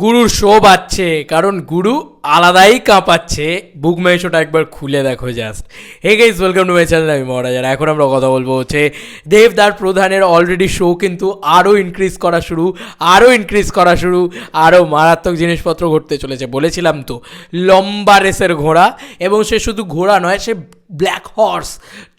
গুরুর শো পাচ্ছে কারণ গুরু আলাদাই কাঁপাচ্ছে। বুক শোটা একবার খুলে দেখো just hey guys welcome to my channel আমি মহারাজার। এখন আমরা কথা বলব হচ্ছে, দেবদার প্রধানের অলরেডি শো কিন্তু আরও ইনক্রিজ করা শুরু আরও ইনক্রিজ করা শুরু আরও মারাত্মক জিনিসপত্র ঘটতে চলেছে, বলেছিলাম তো। লম্বা রেসের ঘোড়া, এবং সে শুধু ঘোড়া নয়, সে ব্ল্যাক হর্স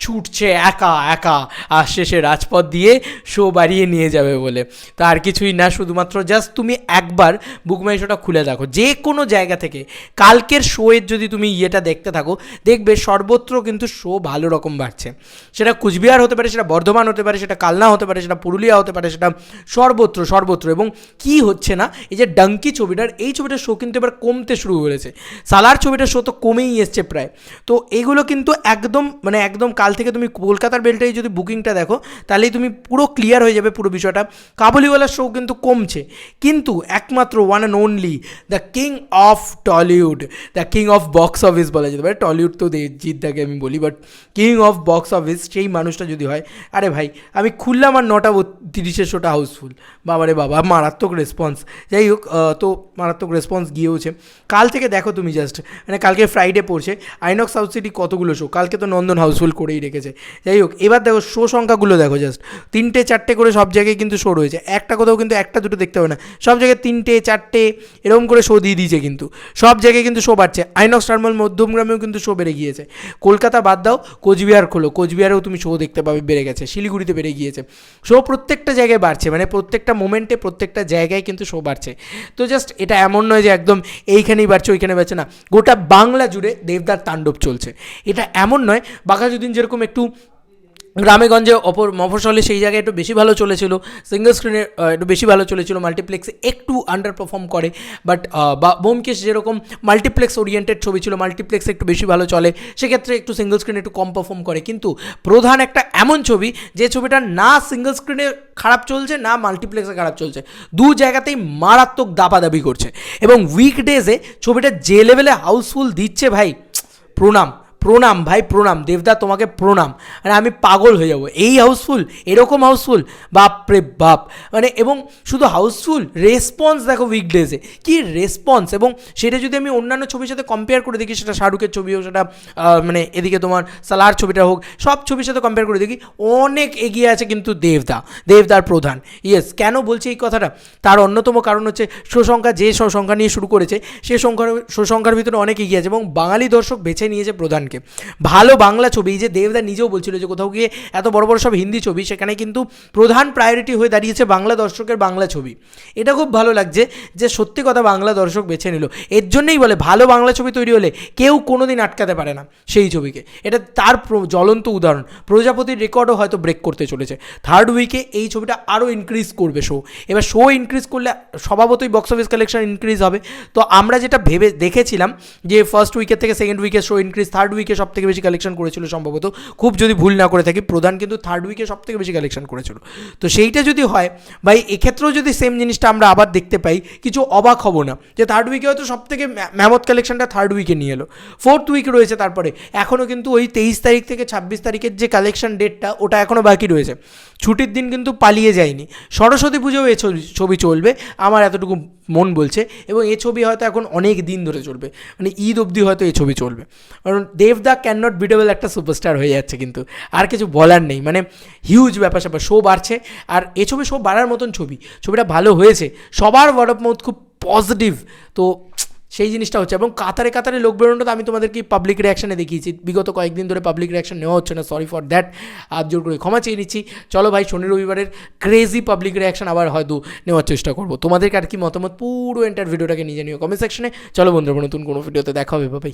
ছুটছে একা একা, আর শেষে রাজপথ দিয়ে শো বাড়িয়ে নিয়ে যাবে বলে। তো আর কিছুই না, শুধুমাত্র জাস্ট তুমি একবার বুকমাই শোটা খুলে দেখো। যে কোনো জায়গা থেকে, কালকের শোয়ের যদি তুমি ইয়েটা দেখতে থাকো, দেখবে সর্বত্র কিন্তু শো ভালো রকম বাড়ছে। সেটা কুচবিহার হতে পারে, সেটা বর্ধমান হতে পারে, সেটা কালনা হতে পারে, সেটা পুরুলিয়া হতে পারে, সেটা সর্বত্র সর্বত্র। এবং কি হচ্ছে না, এই যে ডাঙ্কি ছবিটার, এই ছবিটার শো কিন্তু এবার কমতে শুরু করেছে। সালার ছবিটার শো তো কমেই এসছে প্রায়। তো এগুলো কিন্তু একদম মানে একদম কাল থেকে তুমি কলকাতার বেলটাই যদি বুকিংটা দেখো, তাহলেই তুমি পুরো ক্লিয়ার হয়ে যাবে পুরো বিষয়টা। কাবুলিওয়ালার শো কিন্তু কমছে। কিন্তু একমাত্র one and only the king of Tollywood the king of box office বলা যেতে পারে। টলিউড তো জিদ্দাকে আমি বলি but king of box office সেই মানুষটা যদি হয়, আরে ভাই, আমি খুললাম আর নটা তিরিশের শোটা হাউসফুল বাবারে বাবা, মারাত্মক রেসপন্স যাই হোক তো মারাত্মক রেসপন্স গিয়েওছে। কাল থেকে দেখো তুমি জাস্ট মানে কালকে ফ্রাইডে পড়ছে। আইনক্স সাউথ সিটি কতগুলো শো কালকে তো নন্দন হাউসফুল করেই রেখেছে। যাই হোক, এবার দেখো শো সংখ্যাগুলো দেখো জাস্ট তিনটে, চারটে করে সব জায়গায় কিন্তু শো রয়েছে। একটা কোথাও কিন্তু একটা, দুটো দেখতে হবে না। সব জায়গায় তিনটে, চারটে, এরকম করে শো দিয়ে দিয়েছে কিন্তু। সব জায়গায় কিন্তু শো বাড়ছে। আইনক্স টার্মাল মধ্যমগ্রামেও কিন্তু শো বেড়ে গিয়েছে। কলকাতা বাদ দাও, কোচবিহার খোলো। কোচবিহারেও তুমি শো দেখতে পাবে, বেড়ে গেছে। শিলিগুড়িতে বেড়ে গিয়েছে। শো প্রত্যেকটা জায়গায় বাড়ছে। মানে প্রত্যেকটা মোমেন্টে প্রত্যেকটা জায়গায় কিন্তু শো বাড়ছে। তো জাস্ট এটা এমন নয় যে একদম এইখানেই বাড়ছে, ওইখানে বাড়ছে না। গোটা বাংলা জুড়ে দেবদার তাণ্ডব চলছে। এটা এমন নয় বাঘাযুদ্দিন যেরকম একটু গ্রামে গঞ্জে অপর মফসলে সেই জায়গায় একটু বেশি ভালো চলেছিল সিঙ্গল স্ক্রিনে একটু বেশি ভালো চলেছিল মাল্টিপ্লেক্সে একটু আন্ডার পারফর্ম করে বাট বা বোমকেশ যেরকম মাল্টিপ্লেক্স ওরিয়েন্টেড ছবি ছিল মাল্টিপ্লেক্সে একটু বেশি ভালো চলে, সেক্ষেত্রে একটু সিঙ্গল স্ক্রিনে একটু কম পারফর্ম করে, কিন্তু প্রধান একটা এমন ছবি, যে ছবিটা না সিঙ্গল স্ক্রিনে খারাপ চলছে, না মাল্টিপ্লেক্সে খারাপ চলছে, দু জায়গাতেই মারাত্মক দাপাদাবি করছে, এবং উইকডেজে ছবিটা যে লেভেলে হাউসফুল দিচ্ছে ভাই, প্রণাম। প্রণাম, ভাই প্রণাম, দেবদা তোমাকে প্রণাম। মানে আমি পাগল হয়ে যাব। এই হাউসফুল, এরকম হাউসফুল? বাপ রে বাপ। মানে এবং শুধু হাউসফুল, রেসপন্স দেখো উইকডেজে কি রেসপন্স? এবং সেটা যদি আমি অন্যান্য ছবির সাথে কম্পেয়ার করে দেখি, সেটা শাহরুখের ছবি হোক সেটা মানে এদিকে তোমার সালার ছবিটা হোক, সব ছবির সাথে কম্পেয়ার করে দেখি, অনেক এগিয়ে আছে কিন্তু দেবদা, দেবদার প্রধান। ইয়েস কেন বলছি এই কথাটা? তার অন্যতম কারণ হচ্ছে সুসংখ্যা যে সংখ্যা নিয়ে শুরু করেছে, সে সংখ্যার সুসংখ্যার ভিতরে অনেক এগিয়ে আছে এবং বাঙালি দর্শক বেছে নিয়েছে প্রধানকে। ভালো বাংলা ছবি, এই যে দেবদা নিজেও বলছিল যে কোথাও গিয়ে এত বড় বড় সব হিন্দি ছবি, সেখানে কিন্তু প্রধান প্রায়োরিটি হয়ে দাঁড়িয়েছে বাংলা দর্শকের বাংলা ছবি। এটা খুব ভালো লাগছে যে সত্যি কথা বাংলা দর্শক বেছে নিল। এর জন্যই বলে, ভালো বাংলা ছবি তৈরি হলে কেউ কোনোদিন আটকাতে পারে না সেই ছবিকে। এটা তার জ্বলন্ত উদাহরণ। প্রজাপতির রেকর্ডও হয়তো ব্রেক করতে চলেছে। থার্ড উইকে এই ছবিটা আরও ইনক্রিজ করবে শো এবার শো ইনক্রিজ করলে স্বভাবতই বক্স অফিস কালেকশন ইনক্রিজ হবে। তো আমরা যেটা ভেবে দেখেছিলাম যে ফার্স্ট উইকের থেকে সেকেন্ড উইকের শো ইনক্রিজ থার্ড উইকে সব থেকে বেশি কালেকশন করেছিল সম্ভবত। খুব যদি ভুল না করে থাকি, প্রধান কিন্তু থার্ড উইকে সব থেকে বেশি কালেকশন করেছিল। তো সেইটা যদি হয়, ভাই, এক্ষেত্রেও যদি সেম জিনিসটা আমরা আবার দেখতে পাই, কিছু অবাক হব না। যে থার্ড উইকে হয়তো সব থেকে ম্যামত কালেকশনটা থার্ড উইকে নিয়ে এলো। ফোর্থ উইক রয়েছে তারপরে। এখনও কিন্তু ওই তেইশ তারিখ থেকে ছাব্বিশ তারিখের যে কালেকশন ডেটটা ওটা এখনও বাকি রয়েছে। ছুটির দিন কিন্তু পালিয়ে যায়নি। সরস্বতী পুজোও এ ছবি- চলবে, আমার এতটুকু মন বলছে, এবং এ ছবি হয়তো এখন অনেক দিন ধরে চলবে মানে ঈদ অবধি হয়তো এই ছবি চলবে। কারণ দেবদা ক্যান নট বিটেবল একটা সুপারস্টার হয়ে যাচ্ছে কিন্তু, আর কিছু বলার নেই মানে হিউজ ব্যাপার স্যাপার শো বাড়ছে, আর এ ছবি শো বাড়ার মতন ছবি, ছবিটা ভালো হয়েছে, সবার ওয়ার্ড অফ মাউথ খুব পজিটিভ তো সেই জিনিসটা হচ্ছে। এবং কাতারে কাতারে লোক বেরোনোটা আমি তোমাদেরকে পাবলিক রিয়াকশানে দেখিয়েছি। বিগত কয়েকদিন ধরে পাবলিক রিয়াকশন নেওয়া হচ্ছে না সরি ফর দ্যাট আর জোর করে ক্ষমা চেয়ে নিচ্ছি। চলো ভাই, শনি রবিবারের ক্রেজি পাবলিক রিয়াকশান আবার হয়তো নেওয়ার চেষ্টা করব। তোমাদেরকে আর কি মতামত পুরো এন্টার ভিডিওটাকে নিজে নিও কমেন্ট সেকশনে চলো বন্ধুরা, নতুন কোনো ভিডিওতে দেখা হবে বাবাই